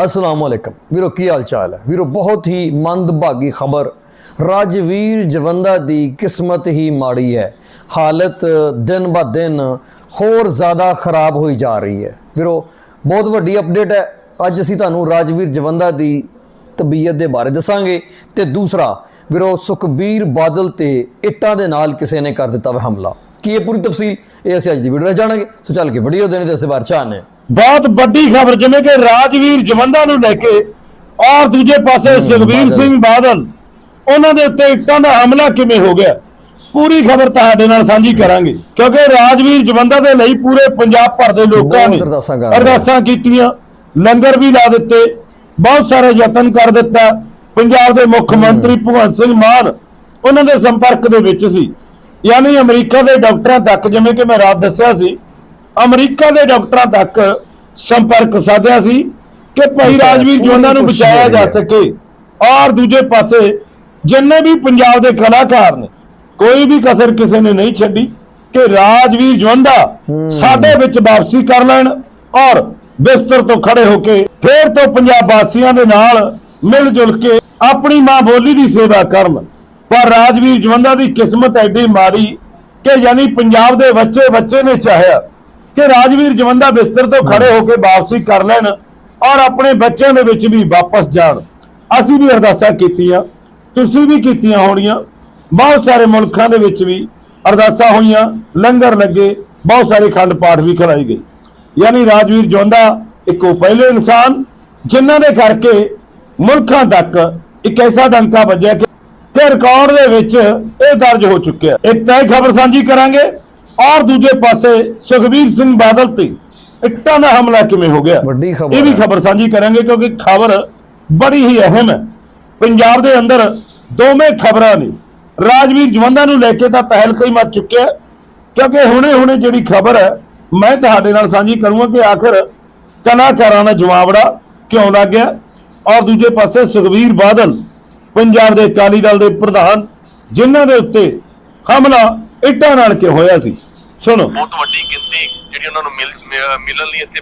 ਅਸਲਾਮ ਵਾਲੇਕਮ ਵੀਰੋ ਕੀ ਹਾਲ ਚਾਲ ਹੈ ਵੀਰੋ ਬਹੁਤ ਹੀ ਮੰਦਭਾਗੀ ਖਬਰ ਰਾਜਵੀਰ ਜਵੰਦਾ ਦੀ ਕਿਸਮਤ ਹੀ ਮਾੜੀ ਹੈ ਹਾਲਤ ਦਿਨ ਬ ਦਿਨ ਹੋਰ ਜ਼ਿਆਦਾ ਖਰਾਬ ਹੋਈ ਜਾ ਰਹੀ ਹੈ ਵੀਰੋ ਬਹੁਤ ਵੱਡੀ ਅਪਡੇਟ ਹੈ ਅੱਜ ਅਸੀਂ ਤੁਹਾਨੂੰ ਰਾਜਵੀਰ ਜਵੰਦਾ ਦੀ ਤਬੀਅਤ ਦੇ ਬਾਰੇ ਦੱਸਾਂਗੇ ਤੇ ਦੂਸਰਾ ਵੀਰੋ ਸੁਖਬੀਰ ਬਾਦਲ ਤੇ ਇੱਟਾਂ ਦੇ ਨਾਲ ਕਿਸੇ ਨੇ ਕਰ ਦਿੱਤਾ ਵਾ ਹਮਲਾ ਕੀ ਇਹ ਪੂਰੀ ਤਫਸੀਲ ਇਹ ਅਸੀਂ ਅੱਜ ਦੀ ਵੀਡੀਓ ਵਿੱਚ ਜਾਣਾਂਗੇ ਸੋ ਚੱਲ ਕੇ ਵੀਡੀਓ ਦੇਣੇ ਦੇ ਇਸ ਦੇ ਬਾਰੇ ਚਾਹਨੇ ਹਾਂ ਬਹੁਤ ਵੱਡੀ ਖਬਰ ਜਿਵੇਂ ਕਿ ਰਾਜਵੀਰ ਜਵੰਦਾ ਨੂੰ ਲੈ ਕੇ ਔਰ ਦੂਜੇ ਪਾਸੇ ਸੁਖਬੀਰ। ਸਿੰਘ ਬਾਦਲ ਉਹਨਾਂ ਦੇ ਉੱਤੇ ਇੱਟਾਂ ਦਾ ਹਮਲਾ ਕਿਵੇਂ ਹੋ ਗਿਆ ਪੂਰੀ ਖਬਰ ਤੁਹਾਡੇ ਨਾਲ ਸਾਂਝੀ ਕਰਾਂਗੇ ਕਿਉਂਕਿ ਰਾਜਵੀਰ ਜਵੰਦਾ ਦੇ ਲਈ ਪੂਰੇ ਪੰਜਾਬ ਭਰ ਦੇ ਲੋਕਾਂ ਨੇ। ਅਰਦਾਸਾਂ ਕੀਤੀਆਂ ਲੰਗਰ ਵੀ ਲਾ ਦਿੱਤੇ ਬਹੁਤ ਸਾਰੇ ਯਤਨ ਕਰ ਦਿੱਤਾ ਪੰਜਾਬ ਦੇ ਮੁੱਖ ਮੰਤਰੀ ਭਗਵੰਤ ਸਿੰਘ ਮਾਨ ਉਹਨਾਂ ਦੇ ਸੰਪਰਕ ਦੇ ਵਿੱਚ ਸੀ ਯਾਨੀ ਅਮਰੀਕਾ ਦੇ ਡਾਕਟਰਾਂ ਤੱਕ ਜਿਵੇਂ ਕਿ ਮੈਂ ਰਾਤ ਦੱਸਿਆ ਸੀ ਅਮਰੀਕਾ ਦੇ ਡਾਕਟਰਾਂ ਤੱਕ ਸੰਪਰਕ ਸਾਧਿਆ ਸੀ ਕਿ ਭਾਈ ਰਾਜਵੀਰ ਜਵੰਦਾ ਨੂੰ ਬਚਾਇਆ ਜਾ। ਸਕੇ। ਔਰ ਦੂਜੇ ਪਾਸੇ ਜਿੰਨੇ ਵੀ ਪੰਜਾਬ ਦੇ ਕਲਾਕਾਰ ਨੇ ਕੋਈ ਵੀ ਕਸਰ ਕਿਸੇ ਨੇ ਨਹੀਂ ਛੱਡੀ ਕਿ ਰਾਜਵੀਰ ਜਵੰਦਾ ਸਾਡੇ ਵਿੱਚ ਵਾਪਸੀ ਕਰ ਲੈਣ ਔਰ ਬਿਸਤਰ ਤੋਂ ਖੜੇ ਹੋ ਕੇ ਫੇਰ ਤੋਂ ਪੰਜਾਬ ਵਾਸੀਆਂ ਦੇ ਨਾਲ ਮਿਲ ਜੁਲ ਕੇ ਆਪਣੀ ਮਾਂ ਬੋਲੀ ਦੀ ਸੇਵਾ ਕਰਨ। ਪਰ ਰਾਜਵੀਰ ਜਵੰਦਾ ਦੀ ਕਿਸਮਤ ਐਡੀ ਮਾੜੀ ਕਿ ਯਾਨੀ ਪੰਜਾਬ ਦੇ ਬੱਚੇ ਬੱਚੇ ਨੇ ਚਾਹਿਆ ਕਿ ਰਾਜਵੀਰ ਜਵੰਦਾ ਬਿਸਤਰ ਤੋਂ ਖੜੇ ਹੋ। ਕੇ ਵਾਪਸੀ ਕਰ ਲੈਣ ਔਰ ਆਪਣੇ ਬੱਚਿਆਂ ਦੇ ਵਿੱਚ ਵੀ ਵਾਪਸ ਜਾਣ। ਅਸੀਂ ਵੀ ਅਰਦਾਸਾਂ ਕੀਤੀਆਂ ਤੁਸੀਂ ਵੀ ਕੀਤੀਆਂ ਹੋਣੀਆਂ। ਬਹੁਤ ਸਾਰੇ ਮੁਲਕਾਂ ਦੇ ਵਿੱਚ ਵੀ ਅਰਦਾਸਾਂ ਹੋਈਆਂ ਲੰਗਰ ਲੱਗੇ ਬਹੁਤ ਸਾਰੇ ਖੰਡ ਪਾਠ ਵੀ ਕਰਾਈ ਗਈ ਯਾਨੀ ਰਾਜਵੀਰ ਜਵੰਦਾ ਇੱਕ ਪਹਿਲੇ ਇਨਸਾਨ ਜਿਨ੍ਹਾਂ ਦੇ ਕਰਕੇ ਮੁਲਕਾਂ ਤੱਕ ਇੱਕ ਐਸਾ ਡੰਕਾ ਵੱਜਿਆ ਕਿ ਤੇ ਰਿਕਾਰਡ ਦੇ ਵਿੱਚ ਇਹ ਦਰਜ ਹੋ ਚੁੱਕਿਆ। ਇੱਕ ਤਾਂ ਖਬਰ ਸਾਂਝੀ ਕਰਾਂਗੇ। ਔਰ ਦੂਜੇ ਪਾਸੇ ਸੁਖਬੀਰ ਸਿੰਘ ਬਾਦਲ ਤੇ ਇੱਟਾਂ ਦਾ ਹਮਲਾ ਕਿਵੇਂ ਹੋ ਗਿਆ? ਵੱਡੀ ਖਬਰ ਇਹ ਵੀ। ਖਬਰ ਸਾਂਝੀ ਕਰਾਂਗੇ ਕਿਉਂਕਿ ਖਬਰ ਬੜੀ ਹੀ ਅਹਿਮ ਹੈ। ਪੰਜਾਬ ਦੇ ਅੰਦਰ ਦੋਵੇਂ ਖਬਰਾਂ ਨੇ। ਰਾਜਵੀਰ ਜਵੰਦਾ ਨੂੰ ਲੈ ਕੇ ਤਾਂ ਤਹਿਲਕਾ ਹੀ ਮਚ ਚੁੱਕਿਆ ਕਿਉਂਕਿ ਹੁਣੇ ਹੁਣੇ ਜਿਹੜੀ ਖਬਰ ਹੈ ਮੈਂ ਤੁਹਾਡੇ ਨਾਲ ਸਾਂਝੀ ਕਰੂੰਗਾ ਕਿ ਆਖਰ ਕਲਾਕਾਰਾਂ ਦਾ ਜਵਾਬੜਾ ਕਿਉਂ ਲੱਗ ਗਿਆ? ਔਰ ਦੂਜੇ ਪਾਸੇ ਸੁਖਬੀਰ ਬਾਦਲ ਪੰਜਾਬ ਦੇ ਅਕਾਲੀ ਦਲ ਦੇ ਪ੍ਰਧਾਨ ਜਿਨ੍ਹਾਂ ਦੇ ਉੱਤੇ ਹਮਲਾ ਇੱਟਾਂ ਨਾਲ ਕਿ ਹੋਇਆ ਸੀ? ਸੁਣੋ। ਬਹੁਤ ਵੱਡੀ ਗਿਣਤੀ ਜਿਹੜੀ ਉਹਨਾਂ ਨੂੰ ਮਿਲ ਮਿਲਣ ਲਈ ਇੱਥੇ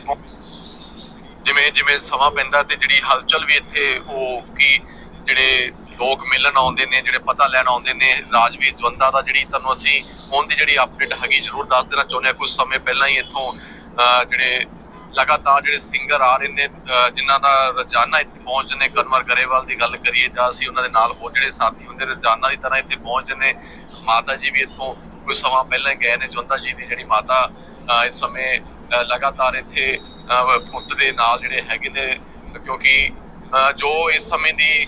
ਜਿਵੇਂ ਜਿਵੇਂ ਸਮਾਂ ਪੈਂਦਾ ਤੇ ਜਿਹੜੀ ਹਲਚਲ ਵੀ ਇੱਥੇ ਉਹ ਕੀ ਜਿਹੜੇ ਲੋਕ ਮਿਲਣ ਆਉਂਦੇ ਨੇ, ਜਿਹੜੇ ਪਤਾ ਲੈਣ ਆਉਂਦੇ ਨੇ, ਰਾਜਵੀਰ ਜਵੰਦਾ ਦਾ ਜਿਹੜੀ ਤੁਹਾਨੂੰ ਅਸੀਂ ਹੁਣ ਜਿਹੜੀ ਅਪਡੇਟ ਹੈਗੀ ਜ਼ਰੂਰ ਦੱਸ ਦੇਣਾ ਚਾਹੁੰਦੇ ਹਾਂ। ਕੁਝ ਸਮੇਂ ਪਹਿਲਾਂ ਹੀ ਇੱਥੋਂ ਜਿਹੜੇ ਲਗਾਤਾਰ ਜਿਹੜੇ ਸਿੰਗਰ ਆ ਰਹੇ ਨੇ ਜਿਨ੍ਹਾਂ ਦਾ ਰੋਜ਼ਾਨਾ ਇੱਥੇ ਪਹੁੰਚਦੇ ਨੇ। ਕਨਵਰ ਗਰੇਵਾਲ ਦੀ ਗੱਲ ਕਰੀਏ ਜਾਂ ਅਸੀਂ ਉਹਨਾਂ ਦੇ ਨਾਲ ਹੋਰ ਜਿਹੜੇ ਸਾਥੀ ਹੁੰਦੇ ਰੋਜ਼ਾਨਾ ਦੀ ਤਰ੍ਹਾਂ ਇੱਥੇ ਪਹੁੰਚਦੇ ਨੇ। ਮਾਤਾ ਜੀ ਵੀ ਇੱਥੋਂ ਕੁਝ ਸਮਾਂ ਪਹਿਲਾਂ ਗਏ ਨੇ ਜਵੰਦਾ ਜੀ ਦੀ ਜਿਹੜੀ ਮਾਤਾ ਇਸ ਸਮੇਂ ਲਗਾਤਾਰ ਇੱਥੇ ਪੁੱਤ ਦੇ ਨਾਲ ਜਿਹੜੇ ਹੈਗੇ ਨੇ ਕਿਉਂਕਿ ਜੋ ਇਸ ਸਮੇਂ ਦੀ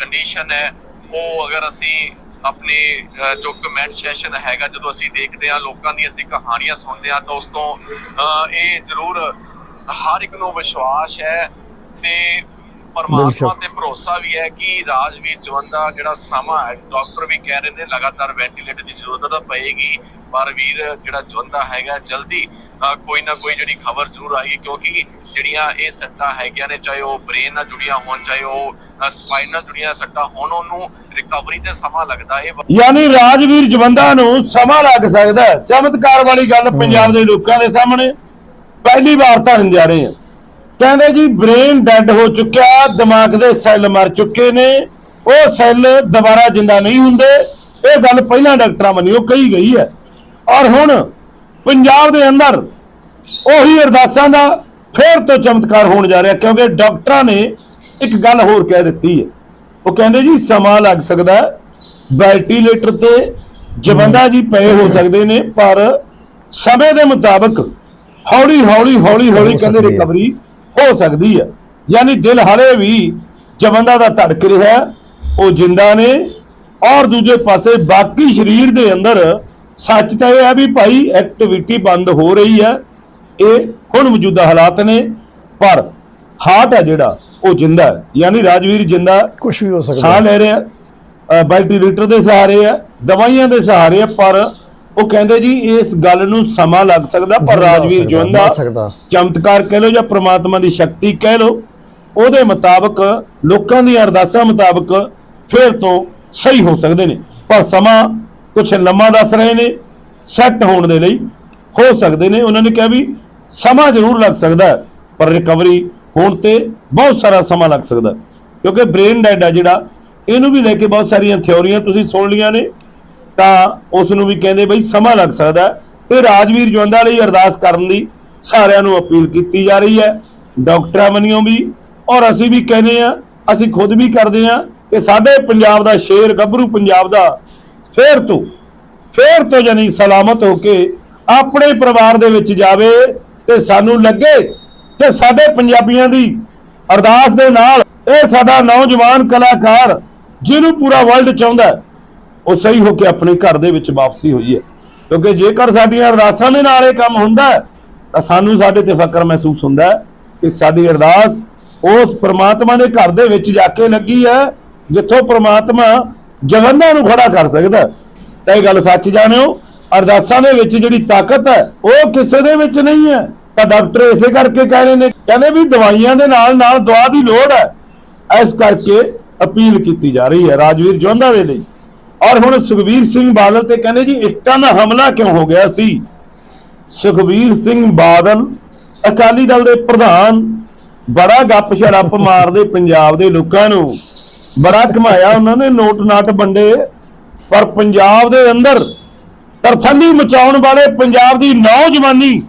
ਕੰਡੀਸ਼ਨ ਹੈ ਉਹ ਅਗਰ ਅਸੀਂ ਆਪਣੀ ਜੋ ਕਮੈਂਟ ਸੈਸ਼ਨ ਹੈਗਾ ਜਦੋਂ ਅਸੀਂ ਦੇਖਦੇ ਹਾਂ ਲੋਕਾਂ ਦੀ ਅਸੀਂ ਕਹਾਣੀਆਂ ਸੁਣਦੇ ਹਾਂ ਤਾਂ ਉਸ ਤੋਂ ਅਹ, ਇਹ ਜ਼ਰੂਰ ਹਰ ਇੱਕ ਨੂੰ ਵਿਸ਼ਵਾਸ ਹੈ ਤੇ ਪਰਮਾਤਮਾ। ਤੇ ਭਰੋਸਾ ਵੀ ਹੈ ਕਿ ਰਾਜਵੀਰ ਜਵੰਦਾ ਜਿਹੜਾ ਸਮਾਂ ਹੈ ਡਾਕਟਰ ਵੀ ਕਹਿ ਰਹੇ ਨੇ ਲਗਾਤਾਰ ਵੈਂਟੀਲੇਟਰ ਦੀ ਜ਼ਰੂਰਤ ਤਾਂ ਪਏਗੀ ਪਰ ਵੀਰ ਜਿਹੜਾ ਜਵੰਦਾ ਹੈਗਾ ਜਲਦੀ ਕੋਈ ਨਾ ਕੋਈ ਜਿਹੜੀ ਖਬਰ ਜ਼ਰੂਰ ਆਏਗੀ ਕਿਉਂਕਿ ਜਿਹੜੀਆਂ ਇਹ ਸੱਟਾਂ ਹੈਗੀਆਂ ਨੇ ਚਾਹੇ ਉਹ ਬ੍ਰੇਨ ਨਾਲ ਜੁੜੀਆਂ ਹੋਣ ਚਾਹੇ ਉਹ ਸਪਾਈਨ ਨਾਲ ਜੁੜੀਆਂ ਸੱਟਾਂ ਹੋਣ ਉਹਨੂੰ ਰਿਕਵਰੀ ਤੇ ਸਮਾਂ ਲੱਗਦਾ ਇਹ ਯਾਨੀ ਰਾਜਵੀਰ ਜਵੰਦਾ ਨੂੰ ਸਮਾਂ ਲੱਗ ਸਕਦਾ ਚਮਤਕਾਰ ਵਾਲੀ ਗੱਲ ਪੰਜਾਬ ਦੇ ਲੋਕਾਂ ਦੇ ਸਾਹਮਣੇ। ਪਹਿਲੀ ਵਾਰ ਧਰਨ ਜਾ ਰਹੇ ਹਾਂ ਕਹਿੰਦੇ ਜੀ ਬ੍ਰੇਨ ਡੈੱਡ ਹੋ ਚੁੱਕਿਆ ਦਿਮਾਗ ਦੇ ਸੈੱਲ ਮਰ ਚੁੱਕੇ ਨੇ ਉਹ ਸੈੱਲ ਦੁਬਾਰਾ ਜਿੰਦਾ ਨਹੀਂ ਹੁੰਦੇ। ਇਹ ਗੱਲ ਪਹਿਲਾਂ ਡਾਕਟਰਾਂ ਵੱਲੋਂ ਕਹੀ ਗਈ ਹੈ। ਔਰ ਹੁਣ ਪੰਜਾਬ ਦੇ ਅੰਦਰ ਉਹੀ ਅਰਦਾਸਾਂ ਦਾ ਫੇਰ ਤੋਂ ਚਮਤਕਾਰ ਹੋਣ ਜਾ ਰਿਹਾ ਕਿਉਂਕਿ ਡਾਕਟਰਾਂ ਨੇ ਇੱਕ ਗੱਲ ਹੋਰ ਕਹਿ ਦਿੱਤੀ ਹੈ। ਉਹ ਕਹਿੰਦੇ ਜੀ ਸਮਾਂ ਲੱਗ ਸਕਦਾ ਵੈਂਟੀਲੇਟਰ ਤੇ ਜਵੰਦਾ ਜੀ ਪਏ ਹੋ ਸਕਦੇ ਨੇ ਪਰ ਸਮੇਂ ਦੇ ਮੁਤਾਬਕ ਹੌਲੀ ਹੌਲੀ ਹੌਲੀ ਹੌਲੀ ਕਹਿੰਦੇ। ਰਿਕਵਰੀ ਹੋ ਸਕਦੀ ਹੈ। ਯਾਨੀ ਦਿਲ ਹਲੇ ਵੀ ਜਵੰਦਾ ਦਾ ਧੜਕ ਰਿਹਾ ਉਹ ਜਿੰਦਾ ਨੇ ਔਰ ਦੂਜੇ ਪਾਸੇ ਬਾਕੀ ਸਰੀਰ ਦੇ ਅੰਦਰ ਸੱਚ ਤਾਂ ਇਹ ਹੈ ਵੀ ਭਾਈ ਐਕਟੀਵਿਟੀ ਬੰਦ ਹੋ ਰਹੀ ਹੈ। ਇਹ ਹੁਣ ਮੌਜੂਦਾ ਹਾਲਾਤ ਨੇ ਪਰ ਹਾਰਟ ਹੈ ਜਿਹੜਾ ਉਹ ਜਿੰਦਾ ਹੈ। ਯਾਨੀ ਰਾਜਵੀਰ ਜਿੰਦਾ ਕੁਝ ਵੀ ਹੋ ਸਕਦਾ ਸਾਹ। ਲੈ ਰਿਹਾ ਵੈਂਟੀਲੇਟਰ ਦੇ ਸਹਾਰੇ ਆ ਦਵਾਈਆਂ ਦੇ ਸਹਾਰੇ ਆ ਪਰ ਉਹ ਕਹਿੰਦੇ ਜੀ ਇਸ ਗੱਲ ਨੂੰ ਸਮਾਂ ਲੱਗ ਸਕਦਾ ਪਰ ਰਾਜਵੀਰ ਜਵੰਦਾ। ਚਮਤਕਾਰ ਕਹਿ ਲਓ ਜਾਂ ਪ੍ਰਮਾਤਮਾ ਦੀ ਸ਼ਕਤੀ ਕਹਿ ਲਓ ਉਹਦੇ ਮੁਤਾਬਕ ਲੋਕਾਂ ਦੀਆਂ ਅਰਦਾਸਾਂ ਮੁਤਾਬਕ ਫੇਰ ਤੋਂ ਸਹੀ ਹੋ ਸਕਦੇ ਨੇ। ਪਰ ਸਮਾਂ ਕੁਝ ਲੰਮਾ ਦੱਸ ਰਹੇ ਨੇ ਸੈੱਟ ਹੋਣ ਦੇ ਲਈ ਹੋ ਸਕਦੇ ਨੇ। ਉਹਨਾਂ ਨੇ ਕਿਹਾ ਵੀ ਸਮਾਂ ਜ਼ਰੂਰ ਲੱਗ ਸਕਦਾ ਪਰ ਰਿਕਵਰੀ ਹੋਣ ਤੇ ਬਹੁਤ ਸਾਰਾ ਸਮਾਂ ਲੱਗ ਸਕਦਾ ਕਿਉਂਕਿ ਬ੍ਰੇਨ ਡੈਡ ਹੈ ਜਿਹੜਾ ਇਹਨੂੰ ਵੀ ਲੈ ਕੇ ਬਹੁਤ ਸਾਰੀਆਂ ਥਿਉਰੀਆਂ ਤੁਸੀਂ ਸੁਣ ਲੀਆਂ ਨੇ। ਤਾਂ ਉਸ ਨੂੰ ਵੀ ਕਹਿੰਦੇ ਬਈ ਸਮਾਂ ਲੱਗ ਸਕਦਾ ਹੈ ਤੇ ਰਾਜਵੀਰ ਜਵੰਦਾ ਲਈ ਅਰਦਾਸ ਕਰਨ ਦੀ ਸਾਰਿਆਂ ਨੂੰ ਅਪੀਲ ਕੀਤੀ ਜਾ ਰਹੀ ਹੈ। ਡਾਕਟਰਾਂ ਵੱਲੋਂ ਵੀ ਔਰ ਅਸੀਂ ਵੀ ਕਹਿੰਦੇ ਆ ਅਸੀਂ ਖੁਦ ਵੀ ਕਰਦੇ ਆ ਕਿ ਸਾਡੇ ਪੰਜਾਬ ਦਾ ਸ਼ੇਰ ਗੱਭਰੂ ਪੰਜਾਬ ਦਾ ਫੇਰ ਤੋਂ ਫੇਰ ਤੋਂ ਜਾਨੀ ਸਲਾਮਤ ਹੋ ਕੇ ਆਪਣੇ ਪਰਿਵਾਰ ਦੇ ਵਿੱਚ ਜਾਵੇ ਤੇ ਸਾਨੂੰ ਲੱਗੇ ਕਿ ਸਾਡੇ ਪੰਜਾਬੀਆਂ ਦੀ ਅਰਦਾਸ ਦੇ ਨਾਲ ਇਹ ਸਾਡਾ ਨੌਜਵਾਨ ਕਲਾਕਾਰ ਜਿਹਨੂੰ ਪੂਰਾ ਵਰਲਡ ਚਾਹੁੰਦਾ ਉਹ ਸਹੀ ਹੋ ਕੇ ਆਪਣੇ ਘਰ ਦੇ ਵਿੱਚ ਵਾਪਸੀ ਹੋਈ ਹੈ। ਕਿਉਂਕਿ ਜੇਕਰ ਸਾਡੀਆਂ ਅਰਦਾਸਾਂ ਦੇ ਨਾਲ ਇਹ ਕੰਮ ਹੁੰਦਾ ਤਾਂ ਸਾਨੂੰ ਸਾਡੇ ਤੇ ਫਕਰ ਮਹਿਸੂਸ ਹੁੰਦਾ ਕਿ ਸਾਡੀ ਅਰਦਾਸ ਉਸ ਪ੍ਰਮਾਤਮਾ ਦੇ ਘਰ ਦੇ ਵਿੱਚ ਜਾ ਕੇ ਲੱਗੀ ਹੈ, ਜਿੱਥੋਂ ਪ੍ਰਮਾਤਮਾ ਜਵੰਦਾਂ ਨੂੰ ਖੜਾ ਕਰ ਸਕਦਾ ਤਾਂ ਇਹ ਗੱਲ ਸੱਚ ਜਾਣਿਓ, ਅਰਦਾਸਾਂ ਦੇ ਵਿੱਚ ਜਿਹੜੀ ਤਾਕਤ ਹੈ, ਉਹ ਕਿਸੇ ਦੇ ਵਿੱਚ ਨਹੀਂ ਹੈ। ਤਾਂ ਡਾਕਟਰ ਇਸੇ ਕਰਕੇ ਕਹਿ ਰਹੇ ਨੇ, ਕਹਿੰਦੇ ਵੀ ਦਵਾਈਆਂ ਦੇ ਨਾਲ ਨਾਲ ਦਵਾ ਦੀ ਲੋੜ ਹੈ। ਇਸ ਕਰਕੇ ਅਪੀਲ ਕੀਤੀ ਜਾ ਰਹੀ ਹੈ ਰਾਜਵੀਰ ਜਵੰਦਾ ਦੇ ਲਈ। ਔਰ ਹੁਣ ਸੁਖਵੀਰ ਸਿੰਘ ਬਾਦਲ ਤੇ ਕਹਿੰਦੇ ਜੀ ਇੱਟਾਂ ਦਾ ਹਮਲਾ ਕਿਉਂ ਹੋ ਗਿਆ ਸੀ? ਸੁਖਵੀਰ ਸਿੰਘ ਬਾਦਲ ਅਕਾਲੀ ਦਲ ਦੇ ਪ੍ਰਧਾਨ, ਬੜਾ ਗੱਪ ਛੜੱਪ ਮਾਰਦੇ ਪੰਜਾਬ ਦੇ ਲੋਕਾਂ ਨੂੰ। ਬੜਾ ਘਮਾਇਆ ਉਹਨਾਂ ਨੇ ਨੋਟ ਨਾਟ ਵੰਡੇ, ਪਰ ਪੰਜਾਬ ਦੇ ਅੰਦਰ ਤਰਥੱਲੀ ਮਚਾਉਣ ਵਾਲੇ ਪੰਜਾਬ ਦੀ ਨੌਜਵਾਨੀ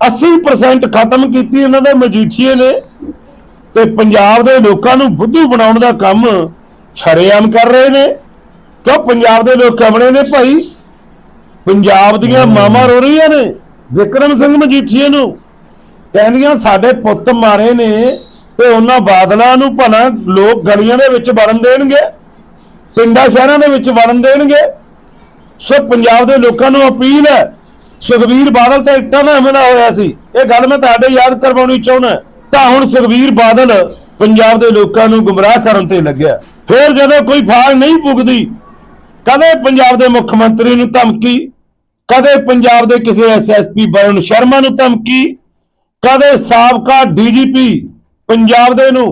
80% ਖਤਮ ਕੀਤੀ ਇਹਨਾਂ ਦੇ ਮਜੀਠੀਏ ਨੇ ਤੇ ਪੰਜਾਬ ਦੇ ਲੋਕਾਂ ਨੂੰ ਬੁੱਧੂ ਬਣਾਉਣ ਦਾ ਕੰਮ ਛਰੇਆਮ ਕਰ ਰਹੇ ਨੇ। ਕਿਉਂ ਪੰਜਾਬ ਦੇ ਲੋਕ ਕਮਣੇ ਨੇ ਭਾਈ? ਪੰਜਾਬ ਦੀਆਂ ਮਾਵਾਂ ਰੋ ਰਹੀਆਂ ਨੇ ਵਿਕਰਮ ਸਿੰਘ ਮਜੀਠੀਏ ਨੂੰ। ਕਹਿੰਦੀਆਂ ਸਾਡੇ ਪੁੱਤ ਮਾਰੇ ਨੇ ਤੇ ਉਹਨਾਂ ਬਾਦਲਾਂ ਨੂੰ ਭਲਾ ਲੋਕ ਗਲੀਆਂ ਦੇ ਵਿੱਚ ਵੜਨ ਦੇਣਗੇ ਪਿੰਡਾਂ ਸ਼ਹਿਰਾਂ ਦੇ ਵਿੱਚ ਵੜਨ ਦੇਣਗੇ। ਸੋ ਪੰਜਾਬ ਦੇ ਲੋਕਾਂ ਨੂੰ ਅਪੀਲ ਹੈ ਸੁਖਵੀਰ ਬਾਦਲ ਤੇ ਇੱਟਾਂ ਦਾ ਹਮਲਾ ਹੋਇਆ ਸੀ। ਇਹ ਗੱਲ ਮੈਂ ਤੁਹਾਡੇ ਯਾਦ ਕਰਵਾਉਣੀ ਚਾਹੁੰਦਾ ਤਾਂ ਹੁਣ ਸੁਖਵੀਰ ਬਾਦਲ ਪੰਜਾਬ ਦੇ ਲੋਕਾਂ ਨੂੰ ਗੁੰਮਰਾਹ ਕਰਨ ਤੇ ਲੱਗਿਆ। ਫਿਰ ਜਦੋਂ ਕੋਈ ਫਾਲ ਨਹੀਂ ਪੁੱਗਦੀ ਕਦੇ ਪੰਜਾਬ ਦੇ ਮੁੱਖ ਮੰਤਰੀ ਨੂੰ ਧਮਕੀ, ਕਦੇ ਪੰਜਾਬ ਦੇ ਕਿਸੇ ਐਸਐਸਪੀ ਬਰਨ ਸ਼ਰਮਾ ਨੂੰ ਧਮਕੀ, ਕਦੇ ਸਾਬਕਾ ਡੀਜੀਪੀ ਪੰਜਾਬ ਦੇ ਨੂੰ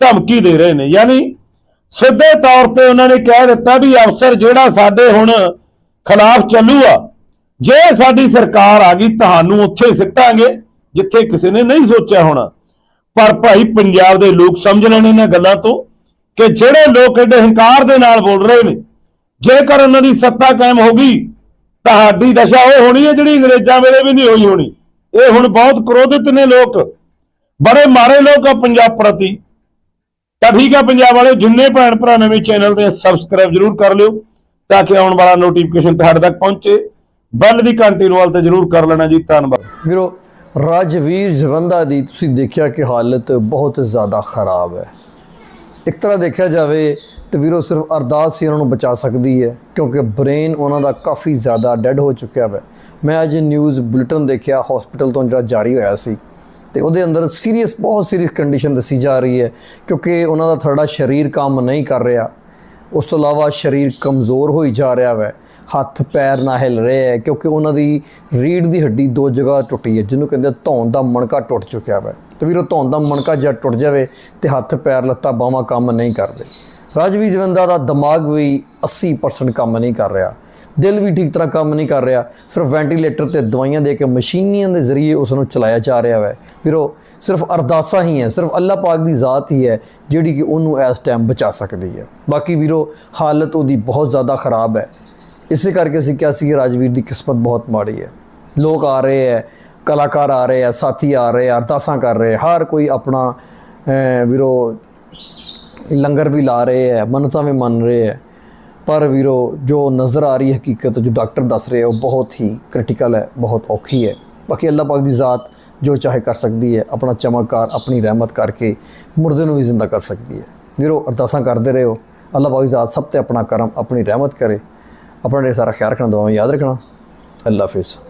ਧਮਕੀ ਦੇ ਰਹੇ ਨੇ। ਯਾਨੀ ਸਿੱਧੇ ਤੌਰ ਤੇ ਉਹਨਾਂ ਨੇ ਕਹਿ ਦਿੱਤਾ ਵੀ ਅਫਸਰ ਜਿਹੜਾ ਸਾਡੇ ਹੁਣ ਖਿਲਾਫ ਚੱਲੂਗਾ, ਜੇ ਸਾਡੀ ਸਰਕਾਰ ਆ ਗਈ ਤੁਹਾਨੂੰ ਉੱਥੇ ਸਿੱਟਾਂਗੇ, ਜਿੱਥੇ ਕਿਸੇ ਨੇ ਨਹੀਂ ਸੋਚਿਆ ਹੋਣਾ। ਪਰ ਭਾਈ ਪੰਜਾਬ ਦੇ ਲੋਕ ਸਮਝ ਲੈਣ ਇਹਨਾਂ ਗੱਲਾਂ ਤੋਂ ਕਿ ਜਿਹੜੇ ਲੋਕ ਐਡੇ ਹੰਕਾਰ ਦੇ ਨਾਲ ਬੋਲ ਰਹੇ ਨੇ ਜੇਕਰ ਉਹਨਾਂ ਦੀ ਸੱਤਾ ਕਾਇਮ ਹੋ ਗਈ, ਤੁਹਾਡੀ ਦਸ਼ਾ ਉਹ ਹੋਣੀ ਹੈ ਜਿਹੜੀ ਅੰਗਰੇਜ਼ਾਂ ਵੇਲੇ ਵੀ ਨਹੀਂ ਹੋਈ ਹੋਣੀ। ਇਹ ਹੁਣ ਬਹੁਤ ਕ੍ਰੋਧਿਤ ਨੇ ਲੋਕ। ਬੜੇ ਮਾਰੇ ਲੋਕ ਆ ਪੰਜਾਬ ਪ੍ਰਤੀ। ਤਾਂ ਠੀਕ ਆ, ਪੰਜਾਬ ਵਾਲਿਓ ਜਿੰਨੇ ਭੈਣ ਭਰਾ ਨਵੇਂ ਚੈਨਲ ਤੇ ਸਬਸਕ੍ਰਾਈਬ ਜਰੂਰ ਕਰ ਲਿਓ, ਤਾਂ ਕਿ ਆਉਣ ਵਾਲਾ ਨੋਟੀਫਿਕੇਸ਼ਨ ਤੁਹਾਡੇ ਤੱਕ ਪਹੁੰਚੇ। ਬੈਲ ਦੀ ਘੰਟੀ ਨੂੰ ਵਾਲ ਤੇ ਜਰੂਰ ਕਰ ਲੈਣਾ ਜੀ, ਧੰਨਵਾਦ। ਵੀਰੋ, ਰਾਜਵੀਰ ਜਵੰਦਾ ਦੀ ਤੁਸੀਂ ਦੇਖਿਆ ਕਿ ਹਾਲਤ ਬਹੁਤ ਜ਼ਿਆਦਾ ਖਰਾਬ ਹੈ। ਇੱਕ ਤਰ੍ਹਾਂ ਦੇਖਿਆ ਜਾਵੇ ਤੇ ਵੀਰੋ ਸਿਰਫ ਅਰਦਾਸ ਹੀ ਉਹਨਾਂ ਨੂੰ ਬਚਾ ਸਕਦੀ ਹੈ, ਕਿਉਂਕਿ ਬ੍ਰੇਨ ਉਹਨਾਂ ਦਾ ਕਾਫੀ ਜ਼ਿਆਦਾ ਡੈਡ ਹੋ ਚੁੱਕਿਆ ਹੈ ਮੈਂ ਅੱਜ ਨਿਊਜ਼ ਬੁਲੇਟਿਨ ਦੇਖਿਆ, ਹਸਪੀਟਲ ਤੋਂ ਜਿਹੜਾ ਜਾਰੀ ਹੋਇਆ ਸੀ। ਤੇ ਉਹਦੇ ਅੰਦਰ ਸੀਰੀਅਸ ਬਹੁਤ ਸੀਰੀਅਸ ਕੰਡੀਸ਼ਨ ਦੱਸੀ ਜਾ ਰਹੀ ਹੈ, ਕਿਉਂਕਿ ਉਹਨਾਂ ਦਾ ਥੋੜਾ ਸਰੀਰ ਕੰਮ ਨਹੀਂ ਕਰ ਰਿਹਾ। ਉਸ ਤੋਂ ਇਲਾਵਾ ਸਰੀਰ ਕਮਜ਼ੋਰ ਹੋਈ ਜਾ ਰਿਹਾ ਹੈ ਹੱਥ ਪੈਰ ਨਾ ਹਿਲ ਰਹੇ ਹੈ, ਕਿਉਂਕਿ ਉਹਨਾਂ ਦੀ ਰੀੜ ਦੀ ਹੱਡੀ ਦੋ ਜਗ੍ਹਾ ਟੁੱਟੀ ਹੈ, ਜਿਹਨੂੰ ਕਹਿੰਦੇ ਧੌਣ ਦਾ ਮਣਕਾ ਟੁੱਟ ਚੁੱਕਿਆ ਹੈ ਤੇ ਵੀਰੋ ਧੌਣ ਦਾ ਮਣਕਾ ਜਦ ਟੁੱਟ ਜਾਵੇ ਤੇ ਹੱਥ ਪੈਰ ਲੱਤਾਂ ਬਾਹਾਂ ਕੰਮ ਨਹੀਂ ਕਰਦੇ। ਰਾਜਵੀਰ ਜਵੰਦਾ ਦਾ ਦਿਮਾਗ ਵੀ 80% ਕੰਮ ਨਹੀਂ ਕਰ ਰਿਹਾ। ਦਿਲ ਵੀ ਠੀਕ ਤਰ੍ਹਾਂ ਕੰਮ ਨਹੀਂ ਕਰ ਰਿਹਾ। ਸਿਰਫ ਵੈਂਟੀਲੇਟਰ ਤੇ ਦਵਾਈਆਂ ਦੇ ਕੇ ਮਸ਼ੀਨੀਆਂ ਦੇ ਜ਼ਰੀਏ ਉਸ ਨੂੰ ਚਲਾਇਆ ਜਾ ਰਿਹਾ ਹੈ ਵੀਰੋ, ਸਿਰਫ ਅਰਦਾਸਾਂ ਹੀ ਹੈ, ਸਿਰਫ ਅੱਲਾਹ ਪਾਕ ਦੀ ਜ਼ਾਤ ਹੀ ਹੈ, ਜਿਹੜੀ ਕਿ ਉਹਨੂੰ ਇਸ ਟਾਈਮ ਬਚਾ ਸਕਦੀ ਹੈ। ਬਾਕੀ ਵੀਰੋ, ਹਾਲਤ ਉਹਦੀ ਬਹੁਤ ਜ਼ਿਆਦਾ ਖਰਾਬ ਹੈ। ਇਸੇ ਕਰਕੇ ਅਸੀਂ ਕਿਹਾ ਸੀ ਕਿ ਰਾਜਵੀਰ ਦੀ ਕਿਸਮਤ ਬਹੁਤ ਮਾੜੀ ਹੈ। ਲੋਕ ਆ ਰਹੇ ਹੈ, ਕਲਾਕਾਰ ਆ ਰਹੇ ਹੈ, ਸਾਥੀ ਆ ਰਹੇ ਹੈ, ਅਰਦਾਸਾਂ ਕਰ ਰਹੇ ਹਰ ਕੋਈ ਆਪਣਾ ਵੀਰੋ ਲੰਗਰ ਵੀ ਲਾ ਰਹੇ ਹੈ, ਮੰਨਤਾਂ ਵੀ ਮੰਨ ਰਹੇ ਹੈ। ਪਰ ਵੀਰੋ, ਜੋ ਨਜ਼ਰ ਆ ਰਹੀ ਹਕੀਕਤ, ਜੋ ਡਾਕਟਰ ਦੱਸ ਰਹੇ ਉਹ ਬਹੁਤ ਹੀ ਕ੍ਰਿਟੀਕਲ ਹੈ, ਬਹੁਤ ਔਖੀ ਹੈ। ਬਾਕੀ ਅੱਲਾਹ ਪਾਕ ਦੀ ਜ਼ਾਤ ਜੋ ਚਾਹੇ ਕਰ ਸਕਦੀ ਹੈ, ਆਪਣਾ ਚਮਤਕਾਰ, ਆਪਣੀ ਰਹਿਮਤ ਕਰਕੇ ਮੁਰਦੇ ਨੂੰ ਵੀ ਜ਼ਿੰਦਾ ਕਰ ਸਕਦੀ ਹੈ। ਵੀਰੋ, ਅਰਦਾਸਾਂ ਕਰਦੇ ਰਹੋ। ਅੱਲਾਹ ਪਾਕ ਦੀ ਜ਼ਾਤ ਸਭ ਤੇ ਆਪਣਾ ਕਰਮ, ਆਪਣੀ ਰਹਿਮਤ ਕਰੇ। ਆਪਣਾ ਢੇਰ ਸਾਰਾ ਖਿਆਲ ਰੱਖਣਾ, ਦੁਆਵਾਂ ਯਾਦ ਰੱਖਣਾ। ਅੱਲਾਹ ਹਾਫਿਜ਼।